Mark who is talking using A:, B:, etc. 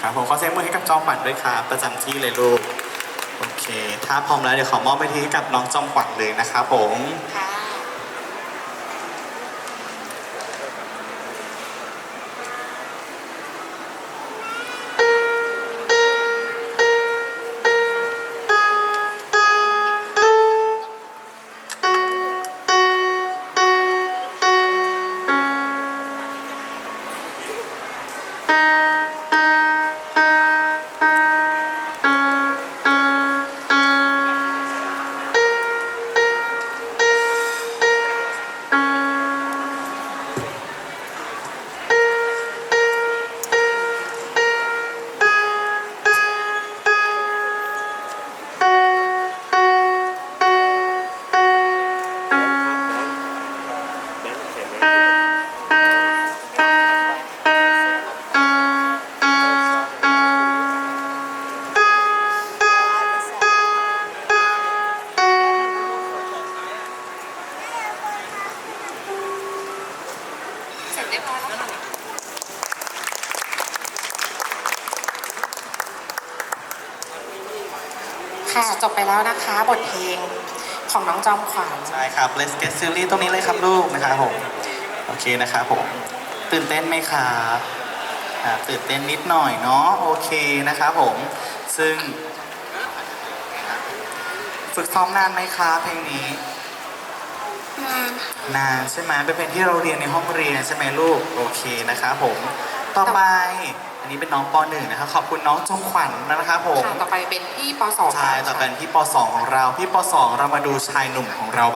A: ครับผมขอเสียงมือให้กับจอมขวัญด้วยครับประจำที่เลยลูกโอเค ถ้าพร้อมแล้วเดี๋ยวขอมอบไปที่ให้กับน้องจอมขวัญเลยนะครับผม
B: ค่ะ ค่ะจบไปแล้วนะคะบทเพลงของน้องจอมขวัญ
A: ใช่ครับ Let's get silly ตรงนี้เลยครับลูกนะครับผม โอเคนะครับผม ตื่นเต้นไหมครับอ่าตื่นเต้นนิดหน่อยเนาะ โอเคนะครับผม ซึ่ง ฝึกซ้อมนานไหมครับเพลงนี้
B: นาน
A: นานใช่ไหมเป็นเพลงที่เราเรียนในห้องเรียนใช่ไหมลูกโอเคนะครับผม ต่อไปอันนี้เป็นน้องป .1 นะครับขอบคุณน้องจอมขวัญนะครับผม
B: ค่ะต่อไปเป็นพี่ปสอง
A: ใช่ต่อไปที่ป .2 ของเราพี่ป .2 เรามาดูชายหนุ่มของเรา